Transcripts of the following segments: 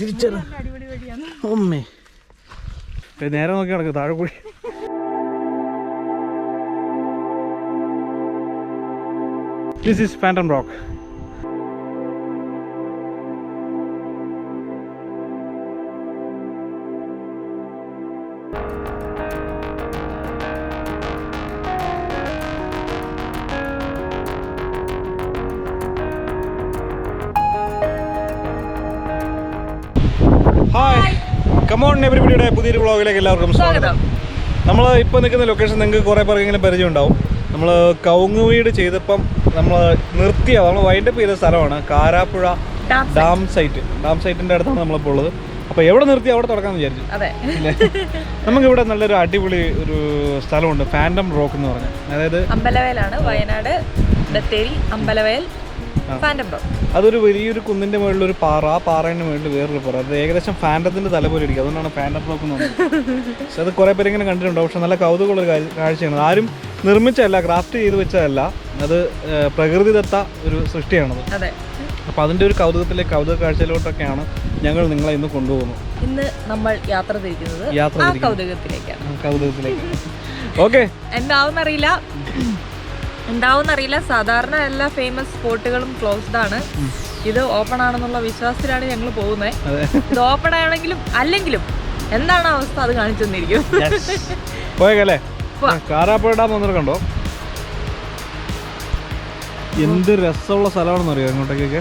തിരിച്ചറി. വഴിയാണ്. നേരെ നോക്കി നടക്കും താഴെ കൂടി. This is Phantom Rock hi come on എവരിബിയുടെ പുതിയൊരു വ്ളോഗിലേക്ക് എല്ലാവർക്കും സ്വാഗതം. നമ്മൾ ഇപ്പോൾ നിൽക്കുന്ന ലൊക്കേഷൻ നിങ്ങൾക്ക് കുറേ പേർക്കെങ്കിലും പരിചയം ഉണ്ടാവും നമ്മൾ കവുങ്ങ് വീട് ചെയ്തപ്പം നമ്മൾ നിർത്തിയ നമ്മൾ വൈൻഡപ്പ് ചെയ്ത സ്ഥലമാണ് കാരാപ്പുഴ ഡാം സൈറ്റ് ഡാം സൈറ്റിന്റെ അടുത്താണ് നമ്മളിപ്പോൾ ഉള്ളത്. അപ്പോൾ എവിടെ നിർത്തി അവിടെ തുടക്കാമെന്ന് വിചാരിച്ചു. നമുക്കിവിടെ നല്ലൊരു അടിപൊളി ഒരു സ്ഥലമുണ്ട് ഫാൻഡം റോക്ക് എന്ന് പറഞ്ഞാൽ അതായത് അമ്പലവയലാണ് വയനാട് ബത്തേരി അമ്പലവയൽ ഫാന്റം അതൊരു വലിയൊരു കുന്നിന്റെ മുകളിൽ ഒരു പാറ ആ പാറയുടെ മുകളിൽ വേറൊരു പാറ. അത് ഏകദേശം ഫാന്റത്തിന്റെ തല പോലെ ഇരിക്കും. അതുകൊണ്ടാണ് ഫാന്റം റോക്ക് എന്ന് പറയുന്നത്. പക്ഷെ അത് കുറേ പേര് ഇങ്ങനെ കണ്ടിട്ടുണ്ടോ. പക്ഷെ നല്ല കൗതുകമുള്ള കാഴ്ച- കാഴ്ചയാണ്. ആരും നിർമ്മിച്ചതല്ല ക്രാഫ്റ്റ് ചെയ്ത് വെച്ചതല്ല. അത് പ്രകൃതിദത്ത ഒരു സൃഷ്ടിയാണത്. അതെ. അപ്പോൾ അതിന്റെ ഒരു കൗതുകത്തിലെ കൗതുക കാഴ്ചയിലോട്ടൊക്കെയാണ് ഞങ്ങൾ നിങ്ങളെ ഇന്ന് കൊണ്ടുപോകുന്നത്. ഇന്ന് നമ്മൾ യാത്ര തിരിക്കുന്നത് യാത്ര കൗതുകത്തിലേക്കാണ്. കൗതുകത്തിലേക്ക് ഓക്കെ എന്താവുന്നറിയില്ല. എന്താവുന്നറിയില്ല സാധാരണ എല്ലാ ഫേമസ് സ്പോട്ടുകളും ക്ലോസ്ഡ് ആണ്. ഇത് ഓപ്പൺ ആണെന്നുള്ള വിശ്വാസത്തിലാണ് ഞങ്ങൾ പോകുന്നത് ഇത് ഓപ്പൺ ആണെങ്കിലും അല്ലെങ്കിലും എന്താണ് അവസ്ഥ അത് കാണിച്ചു തന്നിരിക്കും. കാരാപ്പുഴ ഡാം എന്ത് രസമുള്ള സ്ഥലമാണെന്ന് അറിയാം ഇങ്ങോട്ടേക്കൊക്കെ?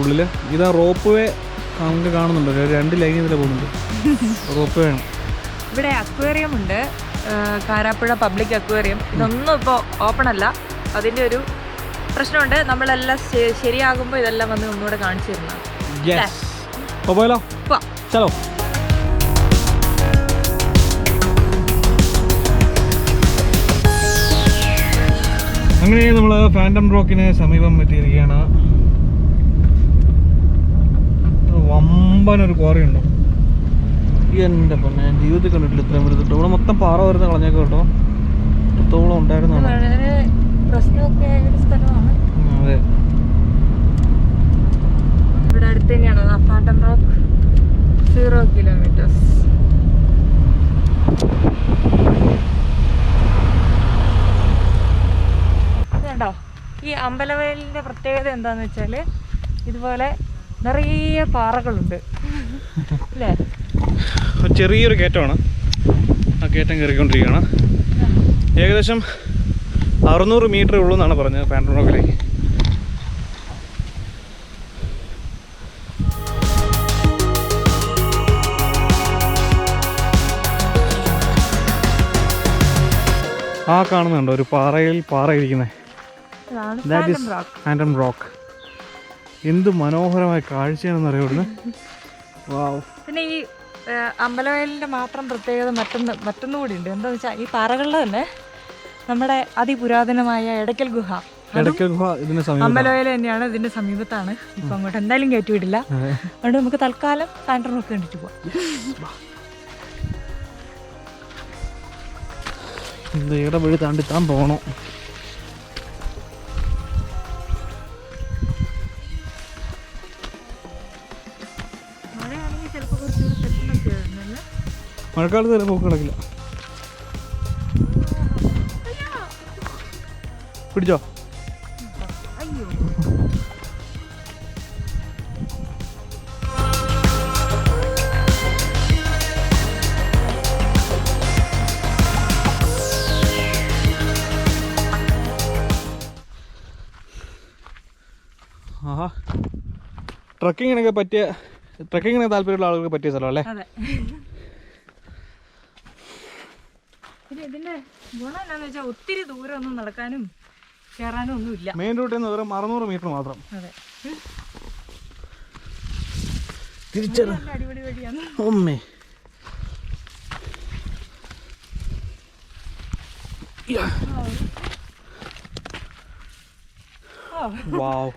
ഉള്ളിൽ ഇതാ റോപ്പ് വേ നമുക്ക് കാണുന്നുണ്ട്. രണ്ട് ലൈൻ ഇതിൽ പോകുന്നുണ്ട്. റോപ്പ് വേ ആണ് ഇവിടെ അക്വേറിയം ഉണ്ട്. Karapuzha public aquarium. ഇതൊന്നും ഇപ്പോൾ ഓപ്പൺ അല്ല. അതിന്റെ ഒരു പ്രശ്നമുണ്ട്. നമ്മളെല്ലാം ശരിയാകുമ്പോ ശരിയാകുമ്പോൾ ഇതെല്ലാം വന്ന് ഒന്നുകൂടെ കാണിച്ചു തരുന്നതാണ്. ചലോ. അങ്ങനെ നമ്മൾ ഫാന്റം റോക്കിന് സമീപം എത്തിയിരിക്കുകയാണ്. വമ്പൻ ഒരു ക്വാറിയുണ്ടോ എന്റെ പൊന്നെ ഞാൻ ജീവിതത്തിൽ കണ്ടിട്ടില്ല ഇത്രയും വലുതിട്ടോ. ഇവിടെ മൊത്തം പാറ വരുന്ന കളഞ്ഞേക്ക് കേട്ടോ. വളരെ പ്രശ്നമൊക്കെ ആയ ഒരു സ്ഥലമാണ്. ഇവിടെ അടുത്ത് തന്നെയാണ് ഫാന്റം റോക്ക് സീറോ കിലോമീറ്റേഴ്സ് കണ്ടോ? ഈ അമ്പലവയലിന്റെ പ്രത്യേകത എന്താന്ന് വെച്ചാൽ ഇതുപോലെ നിറയെ പാറകളുണ്ട്. അല്ലേ? ചെറിയൊരു കയറ്റമാണ്. ആ കയറ്റം കയറിക്കൊണ്ടിരിക്കുകയാണ്. ഏകദേശം അറുന്നൂറ് മീറ്റർ ഉള്ളൂ എന്നാണ് പറഞ്ഞത് റോക്കിലേക്ക് ആ കാണുന്നുണ്ടോ ഒരു പാറയിൽ പാറ ഇരിക്കുന്നത് ദാറ്റ് റോക്ക് എന്ത് മനോഹരമായ കാഴ്ചയാണെന്ന് അറിയാം ഇവിടുന്ന് വാവ് പിന്നെ ഈ അമ്പലവയലിന്റെ മാത്രം പ്രത്യേകത മറ്റൊന്ന് മറ്റൊന്നും കൂടി ഉണ്ട് എന്താന്ന് വെച്ചാൽ ഈ പാറകളിൽ തന്നെ നമ്മുടെ അതിപുരാതനമായ എടക്കൽ ഗുഹ. അമ്പലവയൽ തന്നെയാണ് ഇതിന്റെ സമീപത്താണ്. ഇപ്പൊ അങ്ങോട്ട് എന്തായാലും കയറ്റി വിടില്ല അതെ. അതുകൊണ്ട് നമുക്ക് തൽക്കാലം സാൻഡർ റോക്ക് കണ്ടിട്ട് പോവാം ഇവിടെ വഴി താണ്ടി താൻ പോകണം ചിലപ്പോൾ മഴക്കാലത്ത് വരെ കിടക്കില്ല. പിടിച്ചോ. ആഹാ. ട്രക്കിങ്ങിനൊക്കെ പറ്റിയ ട്രക്കിങ്ങിന് താല്പര്യമുള്ള ആളുകൾക്ക് പറ്റിയ സ്ഥലം അല്ലേ? ഇതിന്റെ ഗുണം എന്താണെന്ന് വെച്ചാൽ ഒത്തിരി ദൂരം ഒന്നും നടക്കാനും കയറാനും ഒന്നും മെയിൻ റൂട്ടിൽ നിന്ന് വെറും അറുന്നൂറ് മീറ്റർ മാത്രം. അതെ. തിരിച്ചറി. നല്ല അടിപൊളി വഴിയാണ്. അമ്മേ ഓ വാവ്.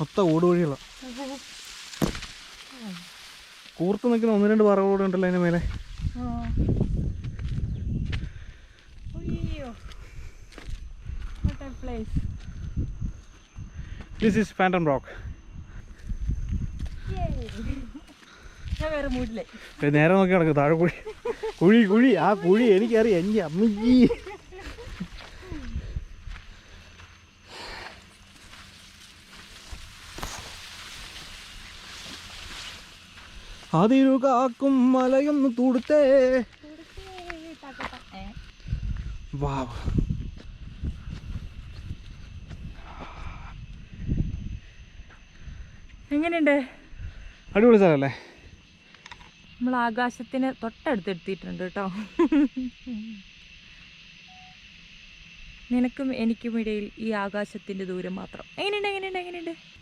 മൊത്തം ഓടുവഴികളാണ് കൂർത്ത് നിൽക്കുന്ന ഒന്ന് രണ്ട് പറകളൂടെ ഉണ്ടല്ലോ അതിന്റെ മേലെ. ദിസ് ഈസ് ഫാന്റം റോക്ക് നേരെ നോക്കി കിടക്കും താഴെ കുഴി. കുഴി കുഴി. ആ കുഴി എനിക്കറിയാം. എന്റെ അമ്മയ്ക്ക് അതിരു കാക്കും മലയൊന്ന് തൂടുത്തേ. വാവ് എങ്ങനെയുണ്ട്? അടിപൊളി സ്ഥലമല്ലേ? നമ്മൾ ആകാശത്തിന് തൊട്ടടുത്ത് എത്തിയിട്ടുണ്ട് കേട്ടോ. നിനക്കും എനിക്കും ഇടയിൽ ഈ ആകാശത്തിന്റെ ദൂരം മാത്രം. എങ്ങനെയുണ്ട് എങ്ങനെയുണ്ട് എങ്ങനെയുണ്ട്?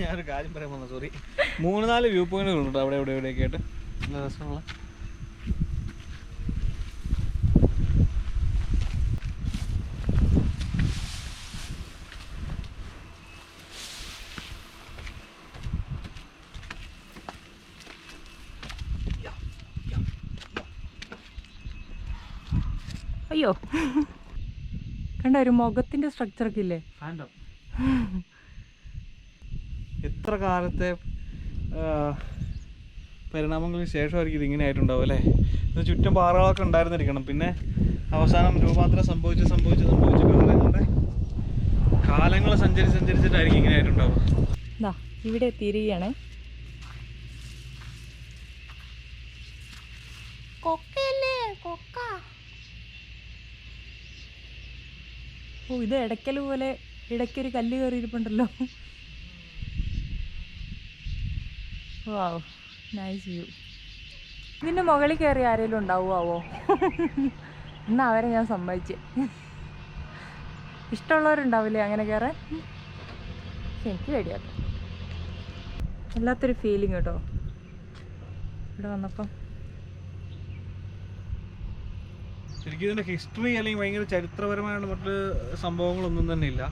ഞാനൊരു കാര്യം പറയാൻ വന്നു സോറി മൂന്ന് നാല് വ്യൂ പോയിന്റുകളുണ്ട് അവിടെ ഇവിടെ ഇവിടെയൊക്കെ ആയിട്ട്? നല്ല രസമുള്ള. അയ്യോ. കണ്ട ഒരു മുഖത്തിന്റെ സ്ട്രക്ചർ ഒക്കെ ഇല്ലേ? ഫാൻഡം എത്ര കാലത്തെ പരിണാമങ്ങൾക്ക് ശേഷമായിരിക്കും ഇത് ഇങ്ങനെ ആയിട്ടുണ്ടാവും അല്ലേ? ഇത് ചുറ്റും പാറകളൊക്കെ ഉണ്ടായിരുന്നിരിക്കണം. പിന്നെ അവസാനം രൂപാന്തരം സംഭവിച്ച് സംഭവിച്ച് സംഭവിച്ച് കാലങ്ങളുടെ കാലങ്ങൾ സഞ്ചരിച്ച് സഞ്ചരിച്ചിട്ടായിരിക്കും ഇങ്ങനെ ആയിട്ടുണ്ടാവുക. ദാ ഇവിടെ കൊക്കല്ലേ കൊക്ക. ഓ ഇത് ഇടയ്ക്കൽ പോലെ ഇടയ്ക്കൊരു കല്ല് കയറിയിരിപ്പുണ്ടല്ലോ. വാവ് നൈസ് വ്യൂ ഇതിന്റെ മുകളിൽ കയറി ആരെങ്കിലും ഉണ്ടാവുമാവോ എന്നാ അവരെ ഞാൻ സമ്മതിച്ച്. ഇഷ്ടമുള്ളവരുണ്ടാവില്ലേ അങ്ങനെ കയറാൻ? എനിക്ക് പേടിയാട്ടോ. വല്ലാത്തൊരു ഫീലിംഗ് കേട്ടോ. ഇവിടെ വന്നപ്പം. ശരിക്കും ഇതിന്റെ ഹിസ്റ്ററി അല്ലെങ്കിൽ ഭയങ്കര ചരിത്രപരമായിട്ടുള്ള മറ്റ് സംഭവങ്ങളൊന്നും തന്നെ ഇല്ല.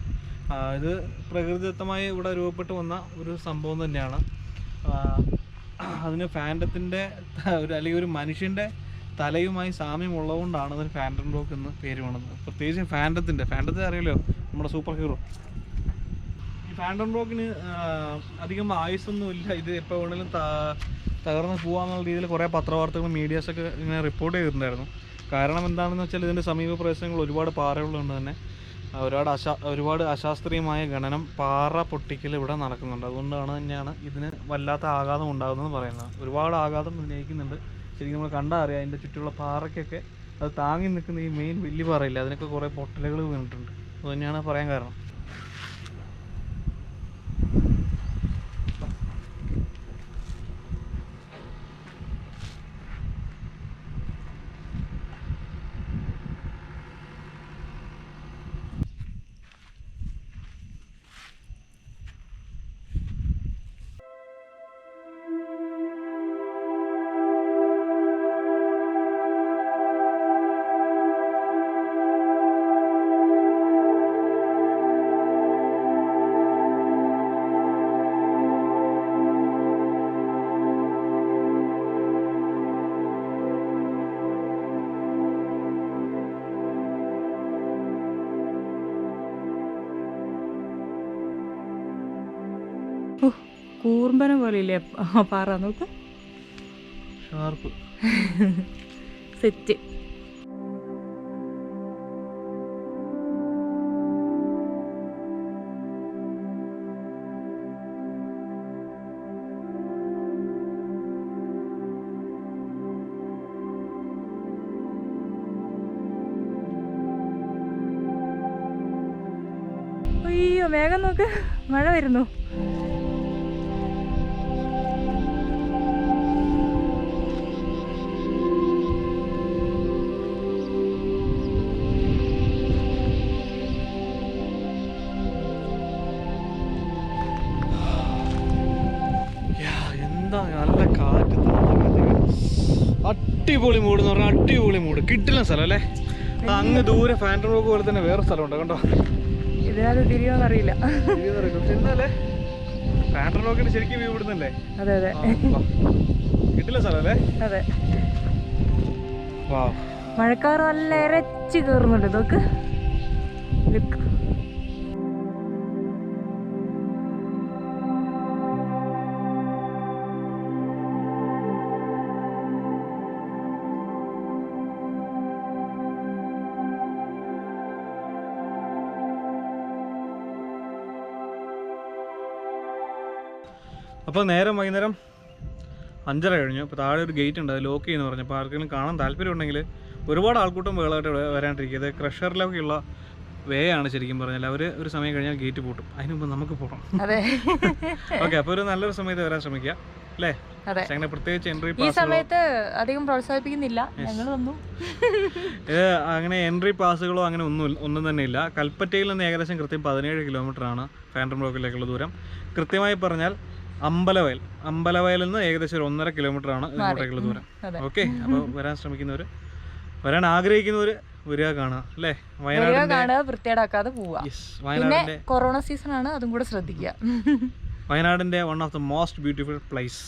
ഇത് പ്രകൃതിദത്തമായി ഇവിടെ രൂപപ്പെട്ടു വന്ന ഒരു സംഭവം തന്നെയാണ്. അതിന് ഫാൻഡത്തിന്റെ ഒരു അല്ലെങ്കിൽ ഒരു മനുഷ്യന്റെ തലയുമായി സാമ്യം ഉള്ളതുകൊണ്ടാണ് അതിന് ഫാൻഡം ബ്ലോക്ക് എന്ന് പേര് വേണത്. പ്രത്യേകിച്ച് ഫാൻഡത്തിന്റെ ഫാൻഡത്തെ അറിയല്ലോ നമ്മുടെ സൂപ്പർ ഹീറോ. ഈ ഫാൻഡം ബ്ലോക്കിന് അധികം ആയുസൊന്നുമില്ല ഇത് എപ്പോൾ വേണമെങ്കിലും തകർന്നു പോകാമെന്നുള്ള രീതിയിൽ കുറേ പത്രവാർത്തകളും മീഡിയാസൊക്കെ ഇങ്ങനെ റിപ്പോർട്ട് ചെയ്തിട്ടുണ്ടായിരുന്നു. കാരണം എന്താണെന്ന് വെച്ചാൽ ഇതിന്റെ സമീപ പ്രദേശങ്ങൾ ഒരുപാട് പാറകളുണ്ട് തന്നെ. ഒരുപാട് അശാ ഒരുപാട് അശാസ്ത്രീയമായ ഗണനം പാറ പൊട്ടിക്കൽ ഇവിടെ നടക്കുന്നുണ്ട്. അതുകൊണ്ടാണ് തന്നെയാണ് ഇതിന് വല്ലാത്ത ആഘാതം ഉണ്ടാകുന്നതെന്ന് പറയുന്നത്. ഒരുപാട് ആഘാതം ഉന്നയിക്കുന്നുണ്ട്. ശരിക്കും നമ്മൾ കണ്ടാൽ അറിയാം അതിന്റെ ചുറ്റുമുള്ള പാറയ്ക്കൊക്കെ അത് താങ്ങി നിൽക്കുന്ന ഈ മെയിൻ വലിയ പാറയില്ല അതിനൊക്കെ കുറേ പൊട്ടലുകൾ വീണിട്ടുണ്ട്. അതുതന്നെയാണ് പറയാൻ കാരണം. കൂർമ്പന പോലെയില്ലേ? പാറ നോക്ക്. ഷാർപ്പ്. സെറ്റ്. അയ്യോ വേഗം നോക്ക്. മഴ വരുന്നു. അടിപൊളി മൂഡ് എന്ന് പറഞ്ഞാൽ അടിപൊളി മൂഡ് കിട്ടില്ല സ്ഥലം അല്ലേ? അങ്ങ് ദൂരെ ഫാൻഡർ റോക്ക് പോലെ തന്നെ വേറെ സ്ഥലമുണ്ട് കണ്ടോ? ഇതിനകത്ത് തിരിയോന്ന് അറിയില്ല. എന്നാലേ റോക്കിന് ശരിക്കും വ്യൂ അതെ അതെ. കിട്ടില്ല സ്ഥലമല്ലേ അതെ. വാ. മഴക്കാർ നല്ല ഇരച്ചു കയറുന്നുണ്ട് നോക്ക്. ലുക്ക്. അപ്പോൾ നേരം വൈകുന്നേരം അഞ്ചര കഴിഞ്ഞു. അപ്പോൾ താഴെ ഒരു ഗേറ്റ് ഉണ്ട് അത് ലോക്ക് ചെയ്യുന്നു പറഞ്ഞു. അപ്പോൾ ആർക്കെങ്കിലും കാണാൻ താല്പര്യം ഉണ്ടെങ്കിൽ ഒരുപാട് ആൾക്കൂട്ടം വേളായിട്ട് വരാണ്ടിരിക്കുക. ഇത് ക്രഷറിലൊക്കെയുള്ള വേ ആണ് ശരിക്കും പറഞ്ഞാൽ. അവർ ഒരു സമയം കഴിഞ്ഞാൽ ഗേറ്റ് പൂട്ടും. അതിന് മുമ്പ് നമുക്ക് പോകണം. ഓക്കെ അപ്പോൾ ഒരു നല്ലൊരു സമയത്ത് വരാൻ ശ്രമിക്കുക. അല്ലേ? അങ്ങനെ പ്രത്യേകിച്ച് എൻട്രി ഈ സമയത്ത് അധികം പ്രോത്സാഹിപ്പിക്കുന്നില്ല. ഞങ്ങൾ വന്നു. അങ്ങനെ എൻട്രി പാസുകളോ അങ്ങനെ ഒന്നും ഒന്നും തന്നെ ഇല്ല. കൽപ്പറ്റയിൽ നിന്ന് ഏകദേശം കൃത്യം പതിനേഴ് കിലോമീറ്റർ ആണ് ഫാൻഡം ബ്ലോക്കിലേക്കുള്ള ദൂരം. കൃത്യമായി പറഞ്ഞാൽ അമ്പലവയൽ. അമ്പലവയലിൽ നിന്ന് ഏകദേശം ഒരു ഒന്നര കിലോമീറ്റർ ആണ് ഇങ്ങോട്ടേക്കുള്ള ദൂരം. ഓക്കെ അപ്പോൾ വരാൻ ശ്രമിക്കുന്നവർ വരാൻ ആഗ്രഹിക്കുന്നവർ വരിക കാണുക അല്ലേ? വയനാട് വയനാടിന്റെ കാണുക വൃത്തിയേടാക്കാതെ പോവുക. പിന്നെ കൊറോണ സീസൺ ആണ് അതും കൂടെ ശ്രദ്ധിക്കുക. വയനാടിന്റെ one of the most beautiful place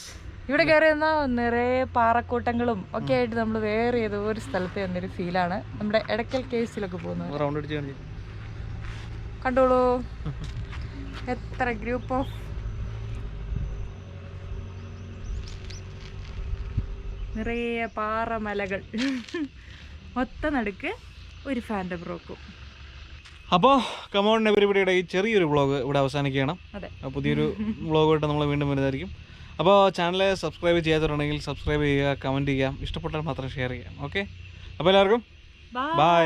ഇവിടെ കയറി വന്ന നിറയെ പാറക്കൂട്ടങ്ങളും ഒക്കെ ആയിട്ട് നമ്മൾ വേറെ ഏതോ ഒരു സ്ഥലത്ത് വന്നൊരു ഫീലാണ് നമ്മുടെ എടക്കൽ കേസിലൊക്കെ പോകുന്നത് കണ്ടോളൂ. എത്ര ഗ്രൂപ്പ് ഓഫ് നിറയെ പാറമലകൾ. ഒത്ത നടുക്ക് ഒരു ഫാന്റെ ബ്രോക്കും അപ്പോൾ കമോൺ എവരിബിയുടെ ഈ ചെറിയൊരു വ്ളോഗ് ഇവിടെ അവസാനിക്കുകയാണ്. പുതിയൊരു വ്ളോഗായിട്ട് നമ്മൾ വീണ്ടും വരുന്നതായിരിക്കും. അപ്പോൾ ചാനൽ സബ്സ്ക്രൈബ് ചെയ്യാത്തവരുണ്ടെങ്കിൽ സബ്സ്ക്രൈബ് ചെയ്യുക കമന്റ് ചെയ്യുക. ഇഷ്ടപ്പെട്ടാൽ മാത്രം ഷെയർ ചെയ്യാം ഓക്കെ അപ്പോൾ എല്ലാവർക്കും ബൈ.